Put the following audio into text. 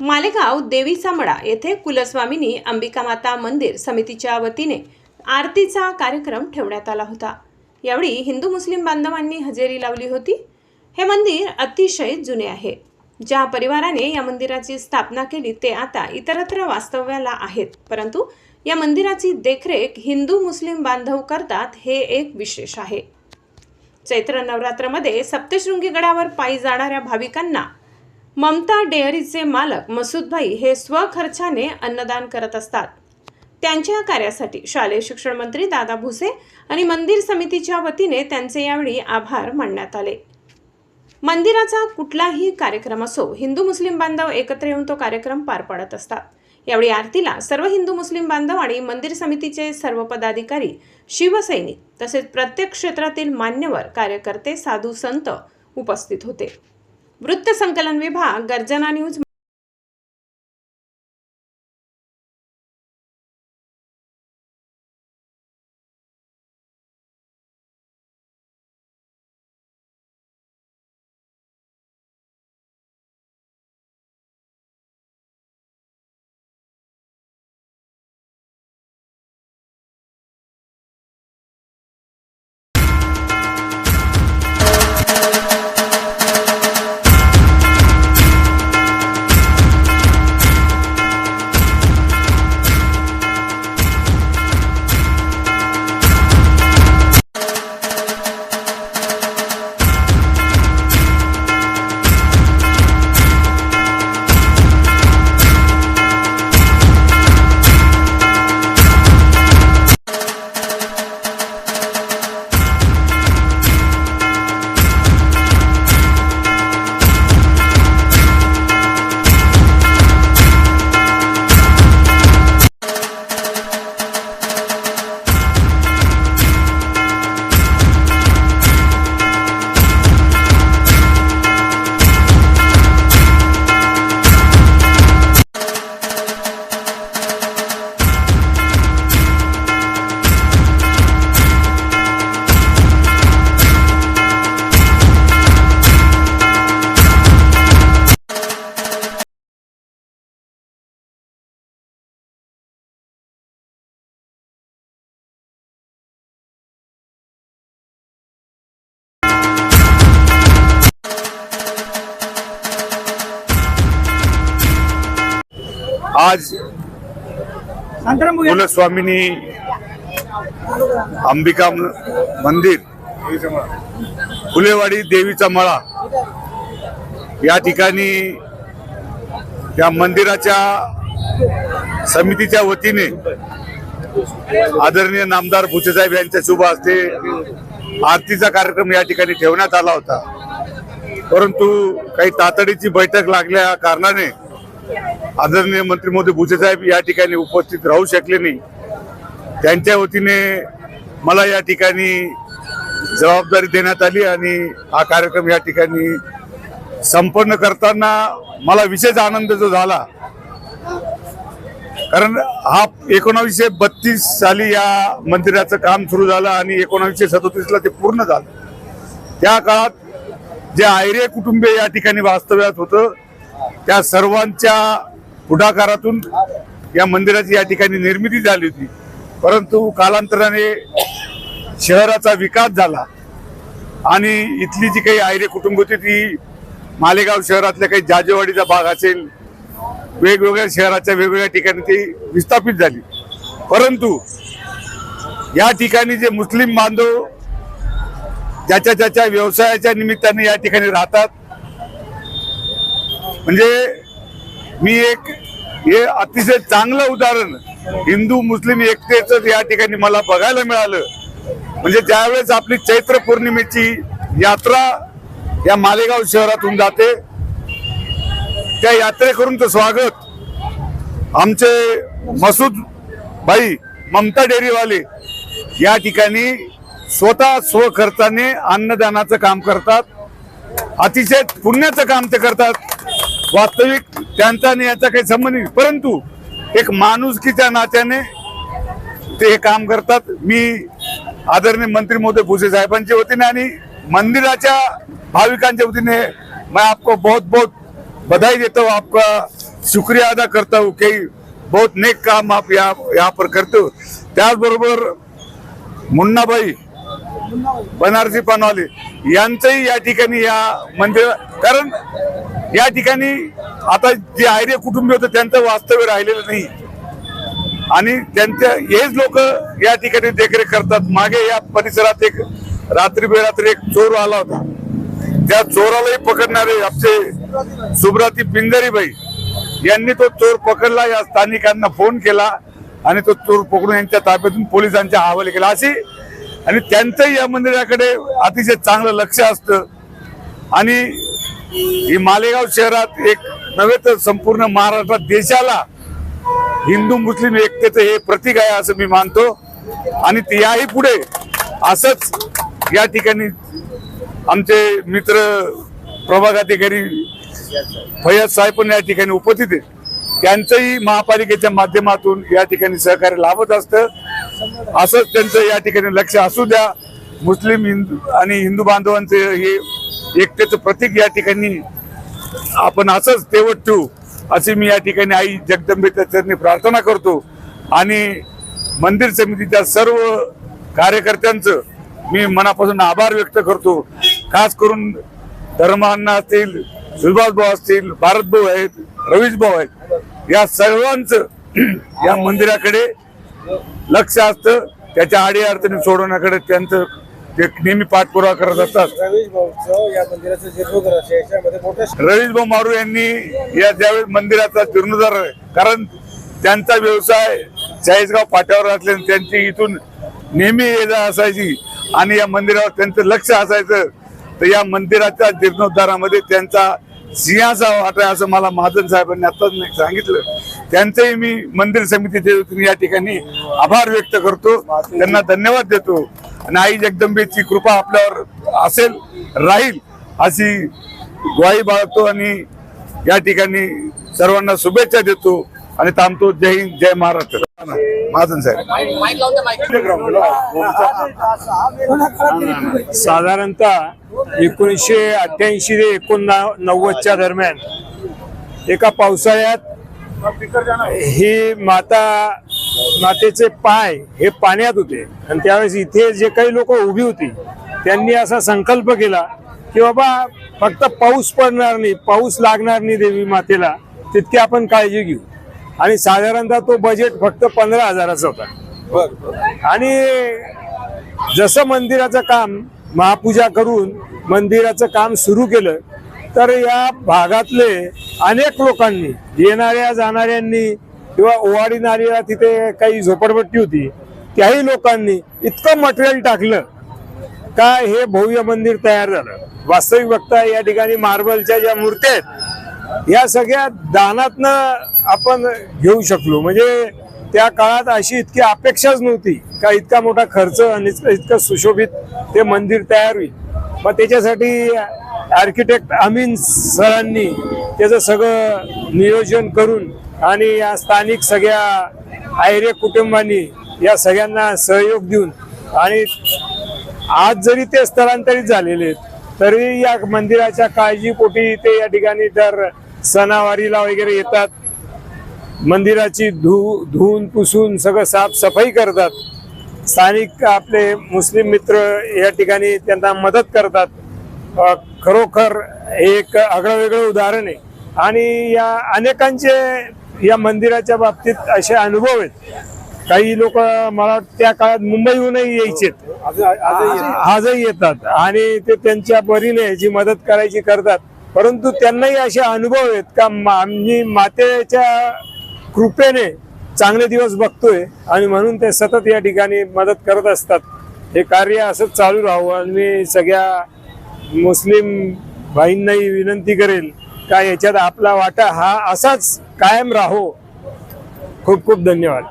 मालेगाव देवीचा मडा येथे कुलस्वामिनी अंबिका माता मंदिर समितीच्या वतीने आरतीचा कार्यक्रम ठेवण्यात आला होता. यावेळी हिंदू मुस्लिम बांधवांनी हजेरी लावली होती. हे मंदिर अतिशय जुने आहे. ज्या परिवाराने या मंदिराची स्थापना केली ते आता इतरत्र वास्तव्याला आहेत. परंतु या मंदिराची देखरेख हिंदू मुस्लिम बांधव करतात हे एक विशेष आहे. चैत्र नवरात्रमध्ये सप्तशृंगी गडावर पायी जाणाऱ्या भाविकांना ममता डेअरीचे मालक मसूदभाई हे स्वखर्चाने अन्नदान करत असतात. त्यांच्या कार्यासाठी शालेय शिक्षण मंत्री दादा भुसे आणि मंदिर समितीच्या वतीने त्यांचे यावेळी आभार मानण्यात आले. मंदिराचा कुठलाही कार्यक्रम असो हिंदू मुस्लिम बांधव एकत्र येऊन तो कार्यक्रम पार पाडत असतात. यावेळी आरतीला सर्व हिंदू मुस्लिम बांधव आणि मंदिर समितीचे सर्व पदाधिकारी शिवसैनिक तसेच प्रत्येक क्षेत्रातील मान्यवर कार्यकर्ते साधू संत उपस्थित होते. वृत्त संकलन विभाग गर्जना न्यूज आज कुलस्वामिनी अंबिका मंदिर फुलेवाडी देवीचा मळा या ठिकाणी या मंदिराच्या समितीच्या वतीने आदरणीय नामदार भुसेसाहेब यांच्या शुभ हस्ते आरतीचा कार्यक्रम या ठिकाणी ठेवण्यात आला होता. परंतु काही तातडीची बैठक लागल्या कारणाने आदरणीय मंत्री मोदी भुसेसाहेब या ठिकाणी उपस्थित राहू शकले नाही. त्यांच्या वतीने मला या ठिकाणी जबाबदारी देण्यात आली आणि हा कार्यक्रम या ठिकाणी संपन्न करताना मला विशेष आनंद जो झाला कारण हा एकोणावीसशे बत्तीस साली या मंदिराचं काम सुरू झालं आणि एकोणावीसशे सदोतीसला ते पूर्ण झालं. त्या काळात जे आयरे कुटुंबीय या ठिकाणी वास्तव्यात होतं त्या सर्वांच्या पुढाकारातून या मंदिराची या ठिकाणी निर्मिती झाली होती. परंतु कालांतराने शहराचा विकास झाला आणि इथली जी काही आयरे कुटुंब होती ती मालेगाव शहरातल्या काही जाजेवाडीचा भाग असेल वेगवेगळ्या शहराच्या वेगवेगळ्या ठिकाणी ती विस्थापित झाली. परंतु या ठिकाणी जे मुस्लिम बांधव ज्याच्या ज्याच्या व्यवसायाच्या निमित्ताने या ठिकाणी राहतात म्हणजे मी एक हे अतिशय चांगलं उदाहरण हिंदू मुस्लिम एकतेच या ठिकाणी मला बघायला मिळालं. म्हणजे ज्यावेळेस आपली चैत्र पौर्णिमेची यात्रा या मालेगाव शहरातून जाते त्या यात्रेकरूंचं स्वागत आमचे मसूद भाई ममता डेअरीवाले या ठिकाणी स्वतः स्वखर्चाने अन्नदानाचं काम करतात. अतिशय पुण्याचं काम ते करतात. वास्तविक त्यांचा आणि याचा काही संबंध नाही. परंतु एक माणुसकीच्या नात्याने ते हे काम करतात. मी आदरणीय मंत्री महोदय भुसे साहेबांच्या वतीने आणि मंदिराच्या भाविकांच्या वतीने मैं आपको बहुत बहुत बधाई देता. हूँ आपका शुक्रिया अदा करता हूँ. की बहुत नेक काम आप यहाँ यहाँ पर करते हो. त्याचबरोबर मुन्नाबाई बनारसी पानवाले यांचंही या ठिकाणी या मंदिर कारण या ठिकाणी आता जे आर्य कुटुंबी होतं त्यांचं वास्तव्य राहिलेलं नाही. आणि त्यांच्या हेच लोक या ठिकाणी देखरेख करतात. मागे या परिसरात एक रात्री बेरात्री एक चोर आला होता. त्या चोरालाही पकडणारे आमचे सुब्राती पिंजारीबाई यांनी तो चोर पकडला. या स्थानिकांना फोन केला आणि तो चोर पकडून यांच्या ताब्यातून पोलिसांच्या हवाले केला. अशी आणि त्यांचंही या मंदिराकडे अतिशय चांगलं लक्ष असतं. आणि ही मालेगाव शहरात एक नव्हे तर संपूर्ण महाराष्ट्रात देशाला हिंदू मुस्लिम एकतेचं हे प्रतीक आहे असं मी मानतो. आणि याही पुढे असंच या ठिकाणी आमचे मित्र प्रभाग अधिकारी फैयाज साहेब पण या ठिकाणी उपस्थित आहेत. त्यांचंही महापालिकेच्या माध्यमातून या ठिकाणी सहकार्य लाभत असतं. असंच त्यांचं या ठिकाणी लक्ष असू द्या. मुस्लिम हिंदू आणि हिंदू बांधवांचे हे एकट्याचं प्रतीक या ठिकाणी आपण असंच तेवत ठेवू अशी मी या ठिकाणी आई जगदंबेच्या चरणी प्रार्थना करतो. आणि मंदिर समितीच्या सर्व कार्यकर्त्यांचं मी मनापासून आभार व्यक्त करतो. खास करून धर्मांना असतील सुभाष भाऊ असतील भारत भाऊ आहेत रवीश भाऊ आहेत या सर्वांचं या मंदिराकडे लक्ष असतं. त्याच्या आडी अडचणी सोडवण्याकडे त्यांचं ते नेहमी पाठपुरावा करत असतात. रवीश भाऊचं या मंदिराचं जीर्णोद्धार असे याच्यामध्ये मोठ्या रवीश भाऊ मारू यांनी या ज्यावेळेस मंदिराचा जीर्णोद्धार. कारण त्यांचा व्यवसाय चाळीसगाव फाट्यावर असल्याने त्यांची इथून नेहमी ये जा असायची आणि या मंदिरावर त्यांचं लक्ष असायचं तर या मंदिराच्या जीर्णोद्धारामध्ये त्यांचा सिंहाचा वाटा असं मला महाजन साहेबांनी आताच सांगितलं. त्यांचंही मी मंदिर समितीचे वतीने या ठिकाणी आभार व्यक्त करतो. त्यांना धन्यवाद देतो. आणि आई जगदंबेची कृपा आपल्यावर असेल राहील अशी ग्वाही बाळगतो आणि या ठिकाणी सर्वांना शुभेच्छा देतो आणि थांबतो. जय हिंद जय महाराष्ट्र. महाजन साहेब. साधारणतः एकोणीसशे अठ्ठ्याऐंशी ते एकोणनव्वदच्या दरम्यान एका पावसाळ्यात ही माता मातेचे पाय हे पाण्यात होते. आणि त्यावेळेस इथे जे काही लोक उभी होती त्यांनी असा संकल्प केला की बाबा फक्त पाऊस पडणार नाही पाऊस लागणार नाही देवी मातेला तितकी आपण काळजी घेऊ. आणि साधारणतः तो बजेट फक्त पंधरा हजाराचा होता. आणि जसं मंदिराचं काम महापूजा करून मंदिराचं काम सुरू केलं तर या भागातले अनेक लोकांनी येणाऱ्या जाणाऱ्यांनी किंवा ओवाडी नालीला तिथे काही झोपडपट्टी होती त्याही लोकांनी इतकं मटेरियल टाकलं का हे भव्य मंदिर तयार झालं. वास्तविक बघता या ठिकाणी मार्बलच्या ज्या मूर्त्या आहेत या सगळ्या दानातनं आपण घेऊ शकलो. म्हणजे त्या काळात अशी इतकी अपेक्षाच नव्हती का इतका मोठा खर्च आणि इतकं इतकं सुशोभित ते मंदिर तयार होईल. मग त्याच्यासाठी आर्किटेक्ट अमीन सरांनी त्याचं सगळं नियोजन करून आणि या स्थानिक सगळ्या आयर्य कुटुंबांनी या सगळ्यांना सहयोग देऊन आणि आज जरी ते स्थलांतरित झालेले आहेत तरी या मंदिराच्या काळजीपोटी ते या ठिकाणी दर सणावारीला वगैरे येतात. मंदिराची धू धुवून पुसून सगळं साफसफाई करतात. स्थानिक आपले मुस्लिम मित्र या ठिकाणी त्यांना मदत करतात. खरोखर हे एक आगळं वेगळं उदाहरण आहे. आणि या अनेकांचे या मंदिराच्या बाबतीत असे अनुभव आहेत. काही लोक मला त्या काळात मुंबईहूनही यायचे. आजही येतात. आणि ते त्यांच्या परीने जी मदत करायची करतात. परंतु त्यांनाही असे अनुभव आहेत का मा- आम्ही मातेच्या कृपेने चांगले दिवस बघतोय आणि म्हणून ते सतत या ठिकाणी मदत करत असतात. हे कार्य असंच चालू राहावं. आणि मी सगळ्या मुस्लिम भाईंनाही विनंती करेल का याच्यात आपला वाटा हा असाच कायम राहो. खूप खूप धन्यवाद.